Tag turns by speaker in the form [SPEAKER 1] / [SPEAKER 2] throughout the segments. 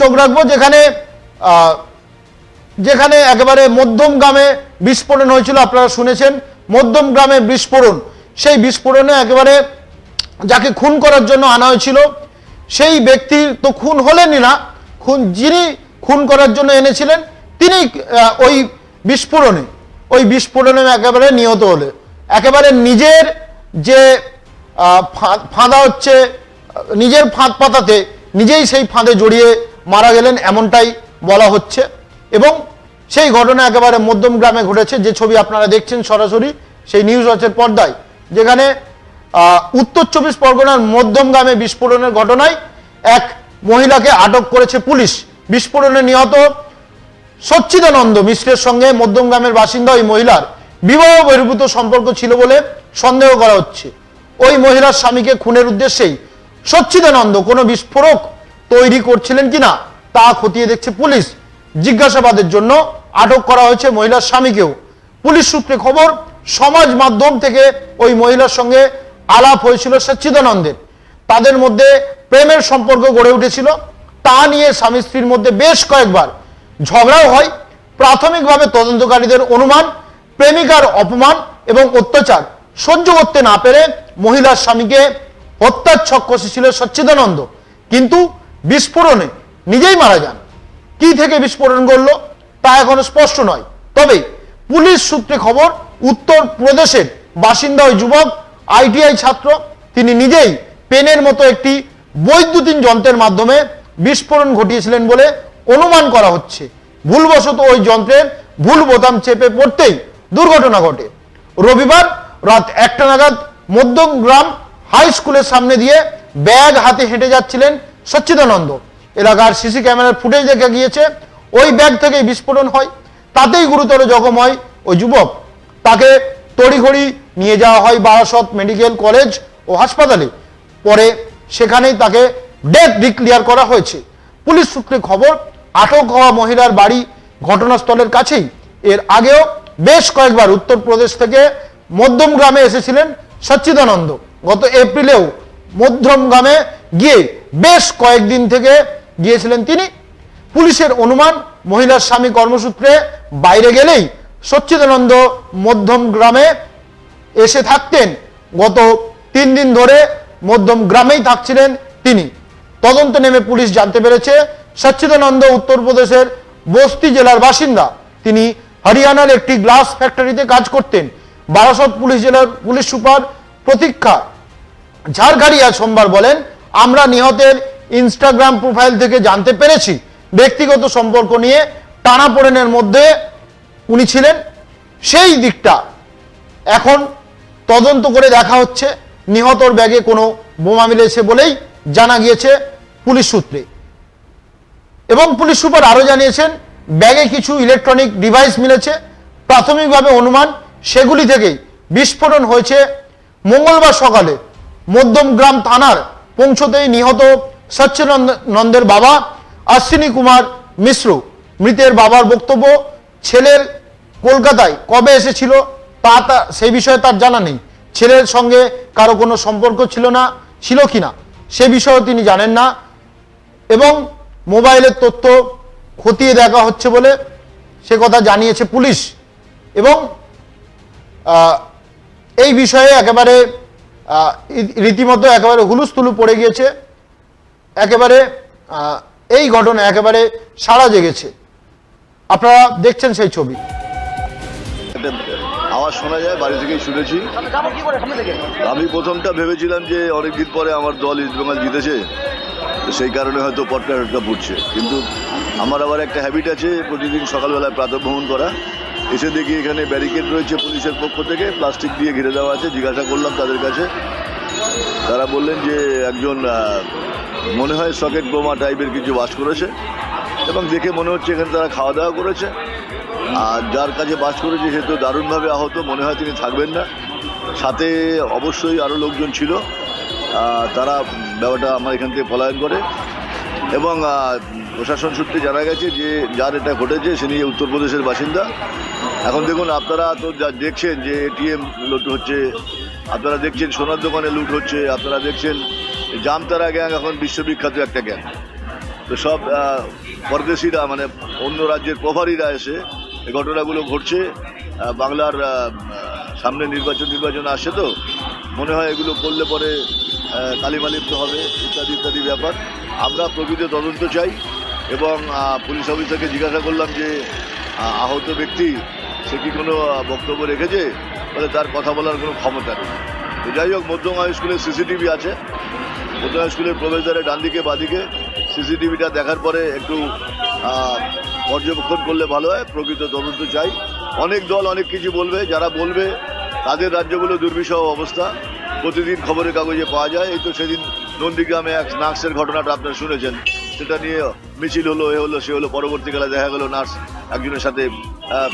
[SPEAKER 1] চোখ রাখব, যেখানে যেখানে একেবারে মধ্যম গ্রামে বিস্ফোরণ হয়েছিল, আপনারা শুনেছেন, মধ্যম গ্রামে বিস্ফোরণ। সেই বিস্ফোরণে একেবারে যাকে খুন করার জন্য আনা হয়েছিল, সেই ব্যক্তি তো খুন হলেনই না, খুন, যিনি খুন করার জন্য এনেছিলেন, তিনি ওই বিস্ফোরণে ওই বিস্ফোরণে একেবারে নিহত হলে। একেবারে নিজের যে ফাঁদা হচ্ছে নিজের ফাঁদ পাতাতে, নিজেই সেই ফাঁদে জড়িয়ে মারা গেলেন এমনটাই বলা হচ্ছে। এবং সেই ঘটনা একেবারে মধ্যম গ্রামে ঘটেছে, যে ছবি আপনারা দেখছেন সরাসরি সেই নিউজ ওয়াচের পর্দায়, যেখানে উত্তর চব্বিশ পরগনার মধ্যম গ্রামে বিস্ফোরণের ঘটনায় এক মহিলাকে আটক করেছে পুলিশ। বিস্ফোরণে নিহত সচ্চিদানন্দ মিশ্রের সঙ্গে মধ্যম গ্রামের বাসিন্দা ওই মহিলার বিবাহ বহির্ভূত সম্পর্ক ছিল বলে সন্দেহ করা হচ্ছে। ওই মহিলার স্বামীকে খুনের উদ্দেশ্যেই সচ্চিদানন্দ কোনো বিস্ফোরক তৈরি করছিলেন কিনা তা খতিয়ে দেখছে পুলিশ। জিজ্ঞাসাবাদের জন্য আটক করা হয়েছে মহিলার স্বামীকেও। পুলিশ সূত্রে খবর, সমাজ মাধ্যম থেকে ওই মহিলার সঙ্গে আলাপ হয়েছিল সচ্চিদানন্দের। তাদের মধ্যে প্রেমের সম্পর্ক গড়ে উঠেছিল। তা নিয়ে স্বামী স্ত্রীর মধ্যে বেশ কয়েকবার ঝগড়াও হয়। প্রাথমিকভাবে তদন্তকারীদের অনুমান, প্রেমিকার অপমান এবং অত্যাচার সহ্য করতে না পেরে মহিলার স্বামীকে হত্যার ছক কষেছিল সচ্চিদানন্দ। কিন্তু বিস্ফোরণে নিজেই মারা যান। কি থেকে বিস্ফোরণ করল তা এখনও স্পষ্ট নয়। তবে পুলিশ সূত্রে খবর, উত্তর প্রদেশের বাসিন্দা ওই যুবক, আইটিআই ছাত্র, তিনি নিজেই পেনের মতো একটি বৈদ্যুতিন যন্ত্রের মাধ্যমে বিস্ফোরণ ঘটিয়েছিলেন বলে অনুমান করা হচ্ছে। ভুলবশত ওই যন্ত্রের ভুল বোতাম চেপে পড়তেই দুর্ঘটনা ঘটে। রবিবার রাত একটা নাগাদ মধ্যগ্রাম হাই স্কুলের সামনে দিয়ে ব্যাগ হাতে হেঁটে যাচ্ছিলেন সচ্চিদানন্দ। এলাকার সিসি ক্যামেরার ফুটেজ দেখা গিয়েছে, ওই ব্যাগ থেকেই বিস্ফোরণ হয়, তাতেই গুরুতর জখম হয় ওই যুবক। তাকে তড়িঘড়ি নিয়ে যাওয়া হয় বারাসত মেডিকেল কলেজ ও হাসপাতালে। পরে সেখানেই তাকে ডেথ ডিক্লিয়ার করা হয়েছে। পুলিশ সূত্রে খবর, আটক হওয়া মহিলার বাড়ি ঘটনাস্থলের কাছেই। এর আগেও বেশ কয়েকবার উত্তরপ্রদেশ থেকে মধ্যম গ্রামে এসেছিলেন সচ্চিদানন্দ। গত এপ্রিলেও মধ্যম গ্রামে গিয়ে বেশ কয়েকদিন থেকে গিয়েছিলেন তিনি। পুলিশের অনুমান, মহিলার স্বামী কর্মসূত্রে বাইরে গেলেই সচ্চিদানন্দ মধ্যম গ্রামে এসে থাকতেন। গত তিন দিন ধরে মধ্যম গ্রামেই থাকছিলেন তিনি। তদন্ত নেমে পুলিশ জানতে পেরেছে, সচ্চিদানন্দ উত্তরপ্রদেশের বস্তি জেলার বাসিন্দা। তিনি হরিয়ানার একটি গ্লাস ফ্যাক্টরিতে কাজ করতেন। বারাসত পুলিশ জেলার পুলিশ সুপার প্রতীক্ষা ঝাড়খাড়িয়া সোমবার বলেন, আমরা নিহতের ইনস্টাগ্রাম প্রোফাইল থেকে জানতে পেরেছি। ব্যক্তিগত সম্পর্ক নিয়ে টানাপোড়েনের মধ্যে উনি ছিলেন। সেই দিকটা এখন তদন্ত করে দেখা হচ্ছে। নিহতর ব্যাগে কোনো বোমা মিলেছে বলেই জানা গিয়েছে পুলিশ সূত্রে। এবং পুলিশ সুপার আরও জানিয়েছেন, ব্যাগে কিছু ইলেকট্রনিক ডিভাইস মিলেছে। প্রাথমিকভাবে অনুমান সেগুলি থেকেই বিস্ফোরণ হয়েছে মঙ্গলবার সকালে। মধ্যমগ্রাম থানার পৌঁছতেই নিহত সচ্চিদানন্দের বাবা অশ্বিনী কুমার মিশ্র, মৃতের বাবার বক্তব্য, ছেলের কলকাতায় কবে এসেছিল তা তা, সেই বিষয়ে তার জানা নেই। ছেলের সঙ্গে কারও কোনো সম্পর্ক ছিল না, ছিল কিনা, সে বিষয়েও তিনি জানেন না এবং মোবাইলের তথ্য খতিয়ে দেখা হচ্ছে বলে সে কথা জানিয়েছে পুলিশ এবং এই বিষয়ে একেবারে রীতিমতো একেবারে হুলুস্থুলু পড়ে গিয়েছে। একেবারে এই ঘটনা একেবারে সাড়া জেগেছে। আপনারা দেখছেন সেই ছবি।
[SPEAKER 2] আওয়াজ শোনা যায়, বাড়ি থেকেই শুনেছি। আমি প্রথমটা ভেবেছিলাম যে অনেকদিন পরে আমার দল ইস্টবেঙ্গল জিতেছে সেই কারণে হয়তো পটকা টটকা পড়ছে। কিন্তু আমার আবার একটা হ্যাবিট আছে, প্রতিদিন সকালবেলায় প্রাতঃভ্রমণ করা। এসে দেখি এখানে ব্যারিকেড রয়েছে পুলিশের পক্ষ থেকে। প্লাস্টিক দিয়ে ঘিরে দেওয়া আছে, জিজ্ঞাসা করলাম তাদের কাছে। তারা বললেন যে একজন মনে হয় সকেট বোমা টাইপের কিছু বাস করেছে। এবং দেখে মনে হচ্ছে এখানে তারা খাওয়া দাওয়া করেছে। আর যার কাছে বাস করেছে সে তো দারুণভাবে আহত, মনে হয় তিনি থাকবেন না। সাথে অবশ্যই আরও লোকজন ছিল। তারা ব্যাপারটা আমার এখান থেকে পলায়ন করে। এবং প্রশাসন সূত্রে জানা গেছে যে যার এটা ঘটেছে সে নিয়ে উত্তরপ্রদেশের বাসিন্দা। এখন দেখুন, আপনারা তো যা দেখছেন যে এটিএম লুট হচ্ছে, আপনারা দেখছেন সোনার দোকানে লুট হচ্ছে, আপনারা দেখছেন জামতারা গ্যাং এখন বিশ্ববিখ্যাত একটা গ্যাং। তো সব পরদেশিরা মানে অন্য রাজ্যের প্রভারীরা এসে এই ঘটনাগুলো ঘটছে। বাংলার সামনে নির্বাচন নির্বাচন আসছে তো, মনে হয় এগুলো করলে পরে কালিমালিপ্ত হবে, ইত্যাদি ইত্যাদি ব্যাপার। আমরা প্রকৃত তদন্ত চাই এবং পুলিশ অফিসারকে জিজ্ঞাসা করলাম যে আহত ব্যক্তি সে কি কোনো বক্তব্য রেখেছে? বলে তার কথা বলার কোনো ক্ষমতা নেই। তো যাই হোক, মধ্যম হাই স্কুলের সিসিটিভি আছে। মধ্যম স্কুলের প্রবেশদ্বারে ডান দিকে বাদিকে সিসিটিভিটা দেখার পরে একটু পর্যবেক্ষণ করলে ভালো হয়। প্রকৃত তদন্ত চাই। অনেক দল অনেক কিছু বলবে। যারা বলবে, তাদের রাজ্যগুলো দুর্বিষহ অবস্থা। প্রতিদিন খবরের কাগজে পাওয়া যায়। এই তো সেদিন নন্দীগ্রামে এক নার্সের ঘটনাটা আপনারা শুনেছেন। সেটা নিয়ে মিছিল হলো, এ হলো, সে হলো পরবর্তীকালে দেখা গেল নার্স একজনের সাথে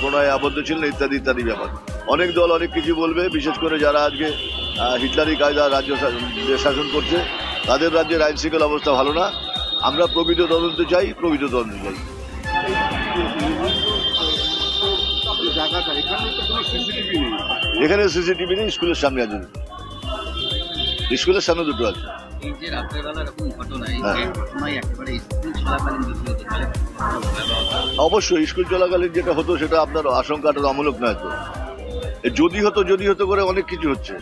[SPEAKER 2] প্রণয়ে আবদ্ধ ছিলেন, ইত্যাদি ইত্যাদি ব্যাপার। অনেক দল অনেক কিছু বলবে, বিশেষ করে যারা আজকে হিটলারি কায়দা রাজ্য শাসন করছে, তাদের রাজ্যের আইন শৃঙ্খলা অবস্থা ভালো না। আমরা প্রকৃত তদন্ত চাই, প্রকৃত তদন্ত চাই।
[SPEAKER 3] এখানে সিসিটিভি নেই,
[SPEAKER 2] স্কুলের সামনে আছে স্কুলের সামনে দুটো আছে।
[SPEAKER 4] এই যে রাত্রেবেলা এরকম ঘটনা এই
[SPEAKER 2] হ্যাঁ।
[SPEAKER 4] যে ঘটনায় একেবারে স্কুল চলাকালীন।
[SPEAKER 2] অবশ্যই স্কুল চলাকালীন যেটা হতো সেটা আপনার আশঙ্কাটা অমূলক নয় তো যদি হতো যদি হতো করে অনেক কিছু হচ্ছে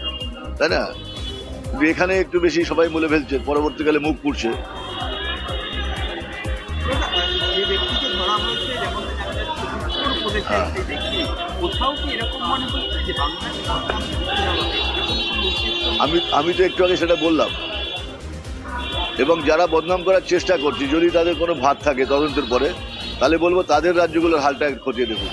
[SPEAKER 2] তাই না এখানে একটু বেশি সবাই বলে ফেলছে পরবর্তীকালে মুখ পুড়ছে
[SPEAKER 5] যে ব্যক্তিকে ধরা হয়েছে যেমন দেখা যাচ্ছে উত্তরপ্রদেশের সেই ব্যক্তি কোথাও কি এরকম মনে হচ্ছে যে বাংলাদেশ সরকার ঢুকতে হবে এরকম কোনো উদ্দেশ্য
[SPEAKER 2] আমি আমি তো একটু আগে সেটা বললাম এবং যারা বদনাম করার চেষ্টা করছে, যদি তাদের কোনো ভাত থাকে তদন্তের পরে, তাহলে বলব তাদের রাজ্যগুলোর হালটা খতিয়ে দেখুন।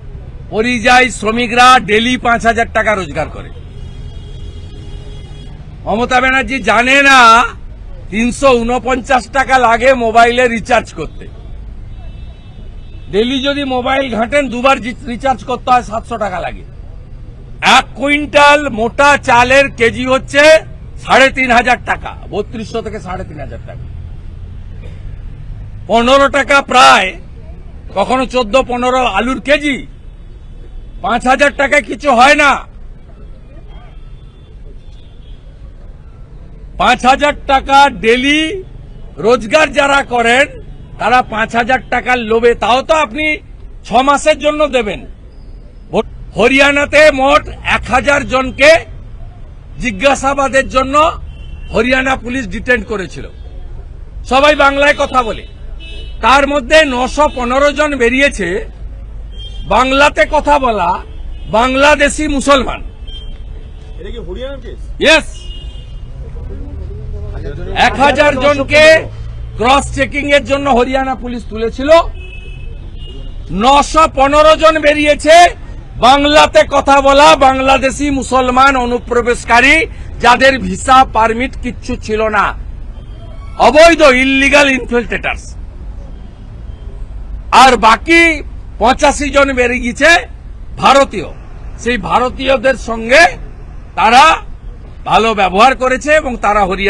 [SPEAKER 6] পরিযায়ী শ্রমিকরা ডেলি পাঁচ হাজার টাকা রোজগার করে। মমতা ব্যানার্জি জানে না তিনশো উনপঞ্চাশ টাকা লাগে মোবাইলে রিচার্জ করতে। ডেলি যদি মোবাইল ঘাঁটেন, দুবার রিচার্জ করতে হয় সাতশো টাকা লাগে। এক কুইন্টাল মোটা চালের কেজি হচ্ছে সাড়ে তিন হাজার টাকা, বত্রিশশো থেকে সাড়ে তিন হাজার টাকা। পনেরো টাকা প্রায়, কখনো চোদ্দ, পনেরো আলুর কেজি পাঁচ হাজার টাকায় কিছু হয় না। পাঁচ হাজার টাকা ডেলি রোজগার যারা করেন, তারা পাঁচ হাজার টাকার লোভে, তাও তো আপনি ছ মাসের জন্য দেবেন। হরিয়ানাতে মোট এক হাজার জনকে জিজ্ঞাসাবাদের জন্য হরিয়ানা পুলিশ ডিটেন্ড করেছিল। সবাই বাংলায় কথা বলে। তার মধ্যে নশো জন বেরিয়েছে বাংলাতে কথা বলা বাংলাদেশি মুসলমান। এক হাজার জনকে ক্রস চেকিং এর জন্য হরিয়ানা পুলিশ তুলেছিল। নশো পনেরো জন বেরিয়েছে। বাংলাতে কথা বলা বাংলাদেশি মুসলমান অনুপ্রবেশকারী যাদের ভিসা পারমিট কিচ্ছু ছিল না। অবৈধ ইল্লিগাল ইনফিল্ট্রেটার্স আর বাকি পঁচাশি জন বেড়ে গেছে ভারতীয়। সেই ভারতীয়দের সঙ্গে তারা ভালো ব্যবহার করেছে এবং তারা হরিয়ানা